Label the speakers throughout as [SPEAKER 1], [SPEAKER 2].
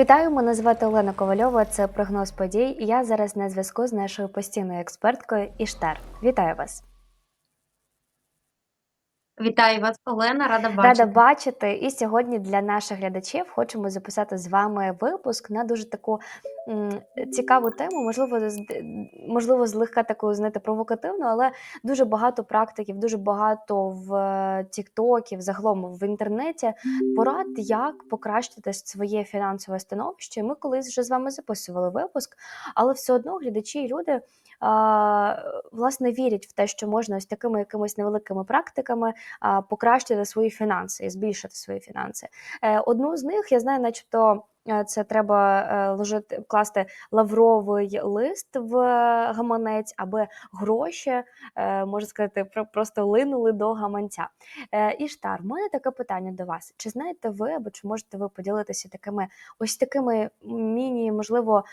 [SPEAKER 1] Вітаю, мене звати Олена Ковальова. Це прогноз подій. Я зараз на зв'язку з нашою постійною експерткою Іштар. Вітаю вас.
[SPEAKER 2] Вітаю вас, Олена, рада бачити.
[SPEAKER 1] Рада бачити. І сьогодні для наших глядачів хочемо записати з вами випуск на дуже таку м, цікаву тему, можливо, з- можливо, злегка таку знаєте, провокативну, але дуже багато практиків, дуже багато в е, Тіктоків, загалом в інтернеті порад, як покращити своє фінансове становище. Ми колись вже з вами записували випуск, але все одно глядачі і люди. Власне, вірять в те, що можна ось такими якимись невеликими практиками покращити свої фінанси і збільшити свої фінанси. Е, Одну з них я знаю, начебто. е, Це треба е, ложити, вкласти лавровий лист в гаманець, аби гроші, можна сказати, про- просто линули до гаманця. Іштар, в мене таке питання до вас. Чи знаєте ви, або чи можете ви поділитися такими ось такими міні, можливо,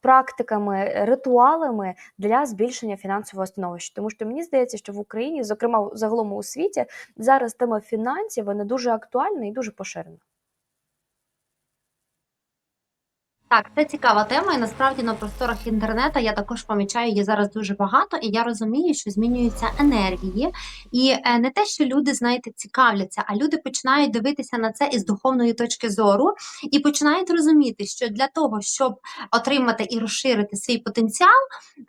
[SPEAKER 1] практиками, ритуалами для збільшення фінансового становища? Тому що мені здається, що в Україні, зокрема загалом у світі, зараз тема фінансів вона дуже актуальна і дуже поширена.
[SPEAKER 2] Так, це цікава тема, і насправді на просторах інтернету я також помічаю її зараз дуже багато, і я розумію, що змінюються енергії. І е, не те, що люди, знаєте, цікавляться, а люди починають дивитися на це із духовної точки зору і починають розуміти, що для того, щоб отримати і розширити свій потенціал,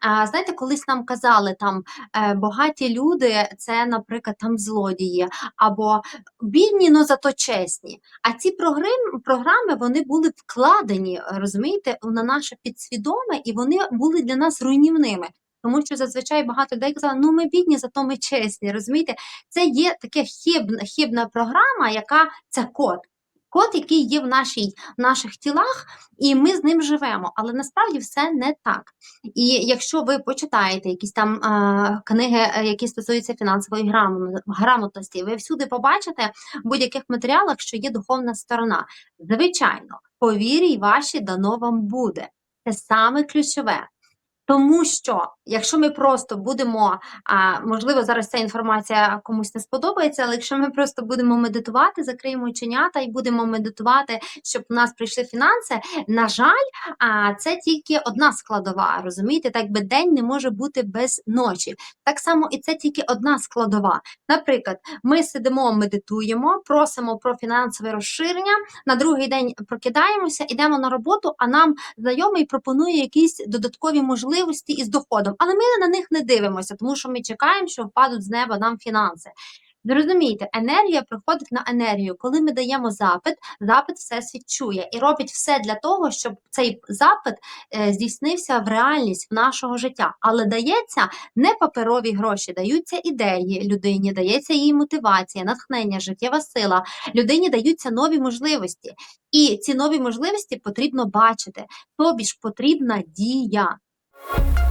[SPEAKER 2] знаєте, колись нам казали там е, багаті люди, це, наприклад, там злодії, або бідні, но зато чесні. А ці програм, програми вони були вкладені, розумієте, на наше підсвідоме, і вони були для нас руйнівними. Тому що зазвичай багато людей казали, ну ми бідні, зато ми чесні. Розумієте, це є така хибна, хибна програма, яка це код. Код, який є в, нашій, в наших тілах, і ми з ним живемо. Але насправді все не так. І якщо ви почитаєте якісь там е, книги, е, які стосуються фінансової грамотності, ви всюди побачите в будь-яких матеріалах, що є духовна сторона. Звичайно, повірю й ваші дано вам буде. Це саме ключове. Тому що якщо ми просто будемо, а, можливо, зараз ця інформація комусь не сподобається, але якщо ми просто будемо медитувати, закриємо оченята і будемо медитувати, щоб у нас прийшли фінанси, на жаль, а, це тільки одна складова. Розумієте, так би день не може бути без ночі. Так само і це тільки одна складова. Наприклад, ми сидимо, медитуємо, просимо про фінансове розширення. На другий день прокидаємося, йдемо на роботу, а нам знайомий пропонує якісь додаткові можливості із доходом, але ми на них не дивимося, тому що ми чекаємо, що впадуть з неба нам фінанси. Зрозумійте, енергія приходить на енергію. Коли ми даємо запит, запит всесвіт чує і робить все для того, щоб цей запит е, здійснився в реальність в нашого життя. Але дається не паперові гроші, даються ідеї людині, дається їй мотивація, натхнення, життєва сила. Людині даються нові можливості, і ці нові можливості потрібно бачити. Тобі ж потрібна дія.
[SPEAKER 1] Thank you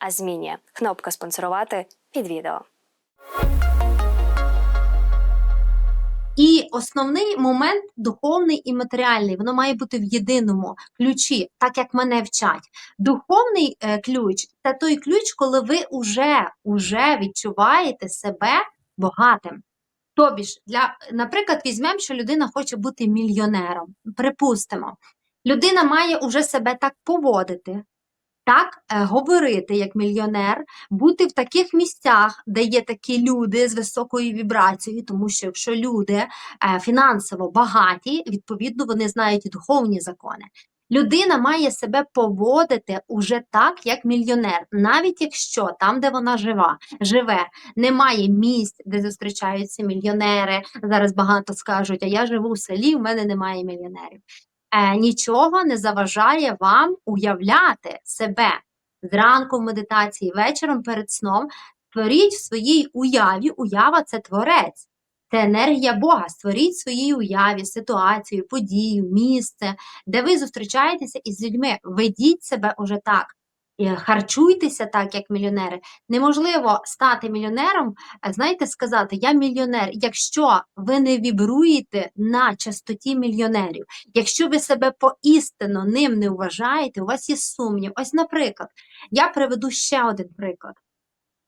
[SPEAKER 1] а змінює. Кнопка спонсорувати під відео.
[SPEAKER 2] І основний момент духовний і матеріальний, воно має бути в єдиному ключі, так як мене вчать. Духовний е, ключ це той ключ, коли ви уже, уже відчуваєте себе багатим. Тобі ж, для, наприклад, візьмемо, що людина хоче бути мільйонером. Припустимо, людина має уже себе так поводити, так е, говорити як мільйонер, бути в таких місцях, де є такі люди з високою вібрацією, тому що якщо люди е, фінансово багаті, відповідно вони знають і духовні закони. Людина має себе поводити уже так, як мільйонер, навіть якщо там, де вона жива, живе, немає місць, де зустрічаються мільйонери. Зараз багато скажуть, а я живу в селі, в мене немає мільйонерів. Е, нічого не заважає вам уявляти себе зранку в медитації, вечором перед сном. Творіть в своїй уяві, уява це творець. Це енергія Бога. Створіть в своїй уяві ситуацію, подію, місце, де ви зустрічаєтеся із людьми. Ведіть себе уже так. Харчуйтеся так, як мільйонери. Неможливо стати мільйонером, а, знаєте, сказати Я мільйонер, якщо ви не вібруєте на частоті мільйонерів, якщо ви себе поістину ним не вважаєте, у вас є сумнів. Ось, наприклад, я приведу ще один приклад.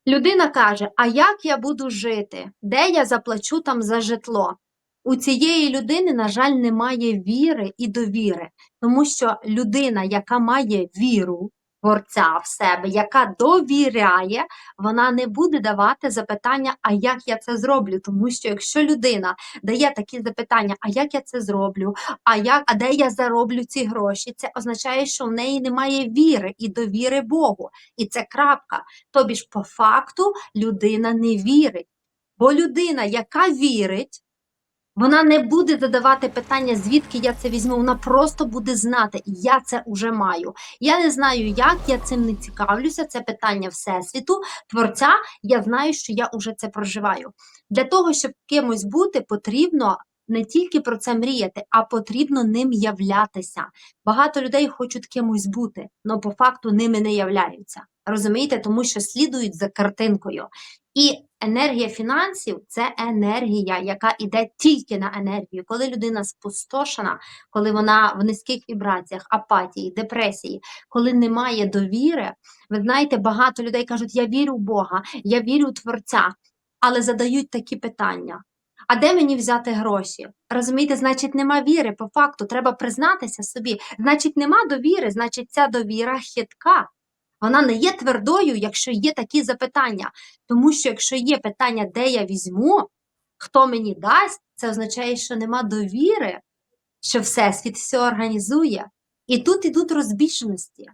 [SPEAKER 2] Людина каже: А як я буду жити? Де я заплачу там за житло? У цієї людини, на жаль, немає віри і довіри, тому що людина, яка має віру, творця в себе, яка довіряє, вона не буде давати запитання, а як я це зроблю? Тому що якщо людина дає такі запитання, а як я це зроблю, а як, а де я зароблю ці гроші, це означає, що в неї немає віри і довіри Богу. І це крапка. Тобі ж по факту людина не вірить. Бо людина, яка вірить, вона не буде задавати питання, звідки я це візьму. Вона просто буде знати, я це вже маю. Я не знаю, як я цим не цікавлюся. Це питання всесвіту, творця. Я знаю, що я вже це проживаю. Для того, щоб кимось бути, потрібно не тільки про це мріяти, а потрібно ним являтися. Багато людей хочуть кимось бути, але по факту ними не являються. Розумієте, тому що слідують за картинкою. І енергія фінансів це енергія, яка йде тільки на енергію. Коли людина спустошена, коли вона в низьких вібраціях, апатії, депресії, коли немає довіри, ви знаєте, багато людей кажуть: Я вірю в Бога, я вірю в Творця, але задають такі питання. А де мені взяти гроші? Розумієте, значить, нема віри. По факту треба признатися собі. Значить, нема довіри, значить, ця довіра хитка. Вона не є твердою, якщо є такі запитання. Тому що якщо є питання, де я візьму, хто мені дасть, це означає, що нема довіри, що Всесвіт все організує. І тут ідуть розбіжності.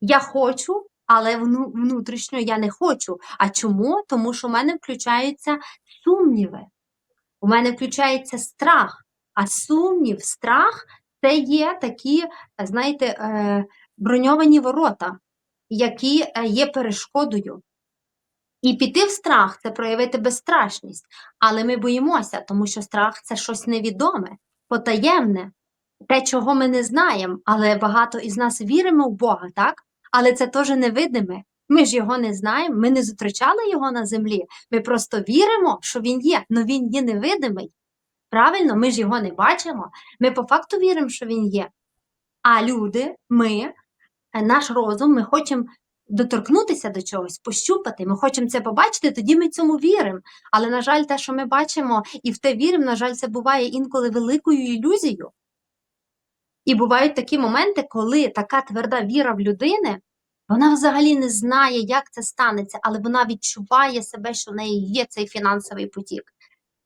[SPEAKER 2] Я хочу, але внутрішньо я не хочу. А чому? Тому що в мене включаються сумніви. У мене включається страх. А сумнів, страх це є такі, знаєте, е, броньовані ворота, які е, є перешкодою. І піти в страх це проявити безстрашність. Але ми боїмося, тому що страх це щось невідоме, потаємне, те, чого ми не знаємо. Але багато із нас віримо в Бога, так? Але це теж невидиме. Ми ж його не знаємо, ми не зустрічали його на землі. Ми просто віримо, що він є, але він є невидимий. Правильно, ми ж його не бачимо. Ми по факту віримо, що він є. А люди, ми, наш розум, ми хочемо доторкнутися до чогось, пощупати. Ми хочемо це побачити, тоді ми цьому віримо. Але, на жаль, те, що ми бачимо і в те віримо, на жаль, це буває інколи великою ілюзією. І бувають такі моменти, коли така тверда віра в людини, вона взагалі не знає, як це станеться, але вона відчуває себе, що в неї є цей фінансовий потік.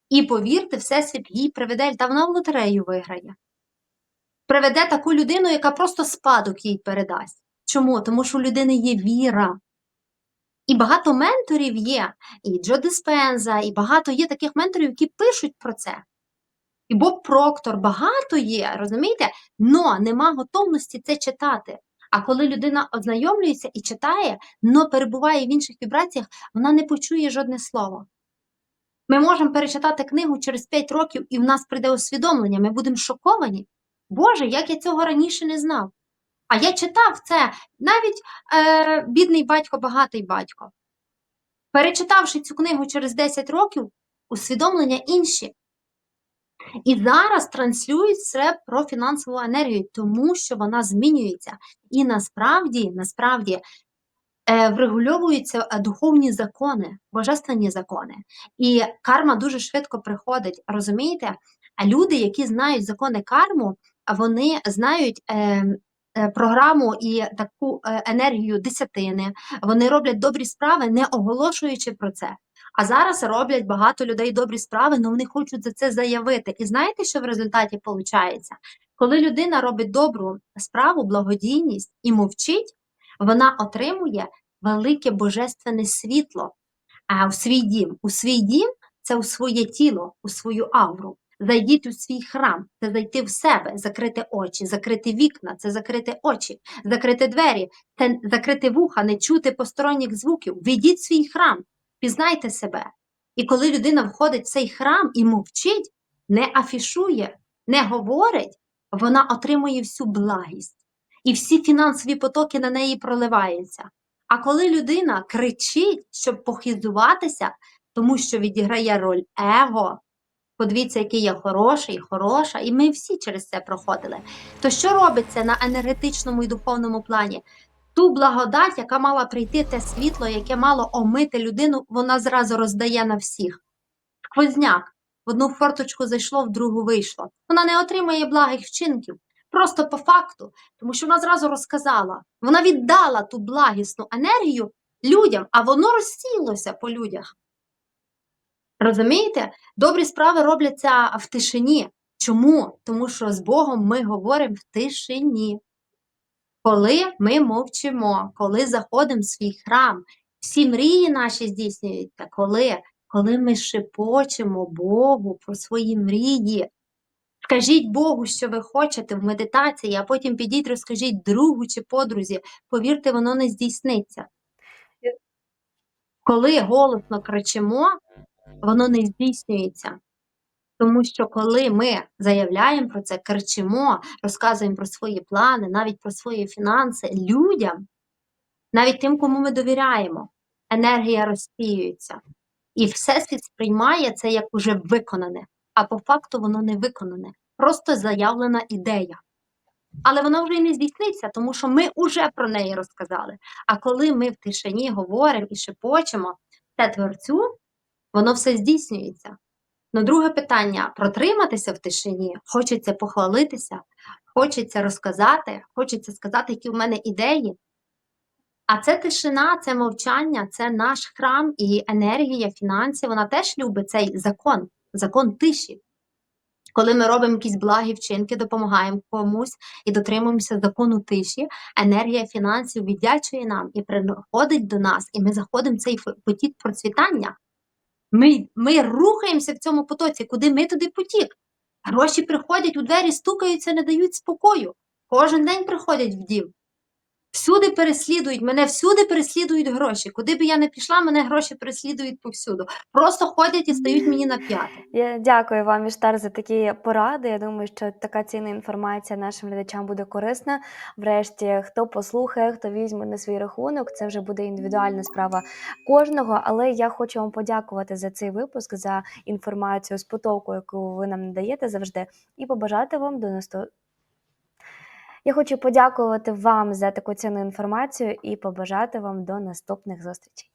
[SPEAKER 2] І повірте, Всесвіт їй приведе, та вона в лотерею виграє. Приведе таку людину, яка просто спадок їй передасть. Чому? Тому що у людини є віра. І багато менторів є, і Джо Диспенза, і багато є таких менторів, які пишуть про це. І Боб Проктор, багато є, розумієте? Но нема готовності це читати. А коли людина ознайомлюється і читає, но перебуває в інших вібраціях, вона не почує жодне слово. Ми можемо перечитати книгу через 5 років, і в нас прийде усвідомлення, ми будемо шоковані. Боже, як я цього раніше не знав. А я читав це навіть е, бідний батько, багатий батько. Перечитавши цю книгу через 10 років, усвідомлення інші. І зараз транслюють все про фінансову енергію, тому що вона змінюється. І насправді, насправді е, врегульовуються е, духовні закони, божественні закони. І карма дуже швидко приходить. Розумієте? А люди, які знають закони карму, вони знають. Е, е, Програму і таку е, енергію десятини, вони роблять добрі справи, не оголошуючи про це. А зараз роблять багато людей добрі справи, але вони хочуть за це заявити. І знаєте, що в результаті виходить? Коли людина робить добру справу, благодійність і мовчить, вона отримує велике божественне світло у свій дім. У свій дім це у своє тіло, у свою авру. Зайдіть у свій храм, це зайти в себе, закрити очі, закрити вікна, це закрити очі, закрити двері, це закрити вуха, не чути посторонніх звуків. Війдіть в свій храм, пізнайте себе. І коли людина входить в цей храм і мовчить, не афішує, не говорить, вона отримує всю благість. І всі фінансові потоки на неї проливаються. А коли людина кричить, щоб похизуватися, тому що відіграє роль его, подивіться, який я хороший, хороша, і ми всі через це проходили. То що робиться на енергетичному і духовному плані? Ту благодать, яка мала прийти, те світло, яке мало омити людину, вона зразу роздає на всіх. Сквозняк. В одну форточку зайшло, в другу вийшло. Вона не отримує благих вчинків. Просто по факту, тому що вона зразу розказала. Вона віддала ту благісну енергію людям, а воно розсілося по людях. Розумієте? Добрі справи робляться в тишині. Чому? Тому що з Богом ми говоримо в тишині. Коли ми мовчимо, коли заходимо в свій храм, всі мрії наші здійснюються, коли? Коли ми шепочемо Богу про свої мрії. Скажіть Богу, що ви хочете в медитації, а потім підіть, розкажіть другу чи подрузі. Повірте, воно не здійсниться. Коли голосно кричимо, воно не здійснюється. Тому що коли ми заявляємо про це, кричимо, розказуємо про свої плани, навіть про свої фінанси людям, навіть тим, кому ми довіряємо, енергія розсіюється. І Всесвіт сприймає це як уже виконане, а по факту воно не виконане, просто заявлена ідея. Але вона вже й не здійсниться, тому що ми вже про неї розказали. А коли ми в тишині говоримо і шепочемо те творцю, воно все здійснюється. Ну, друге питання: протриматися в тишині, хочеться похвалитися, хочеться розказати, хочеться сказати, які в мене ідеї. А це тишина, це мовчання, це наш храм і енергія, фінансів. Вона теж любить цей закон, закон тиші. Коли ми робимо якісь благі вчинки, допомагаємо комусь і дотримуємося закону тиші, енергія фінансів віддячує нам і приходить до нас, і ми заходимо в цей потік процвітання. Ми, ми рухаємося в цьому потоці, куди ми туди потік. Гроші приходять у двері, стукаються, не дають спокою. Кожен день приходять в дім. Всюди переслідують, мене всюди переслідують гроші. Куди би я не пішла, мене гроші переслідують повсюду. Просто ходять і стають мені на п'яти.
[SPEAKER 1] Я дякую вам, Іштар, за такі поради. Я думаю, що така цінна інформація нашим глядачам буде корисна. Врешті, хто послухає, хто візьме на свій рахунок, це вже буде індивідуальна справа кожного. Але я хочу вам подякувати за цей випуск, за інформацію з потоку, яку ви нам надаєте завжди, і побажати вам до наступного. Я хочу подякувати вам за таку цінну інформацію і побажати вам до наступних зустрічей.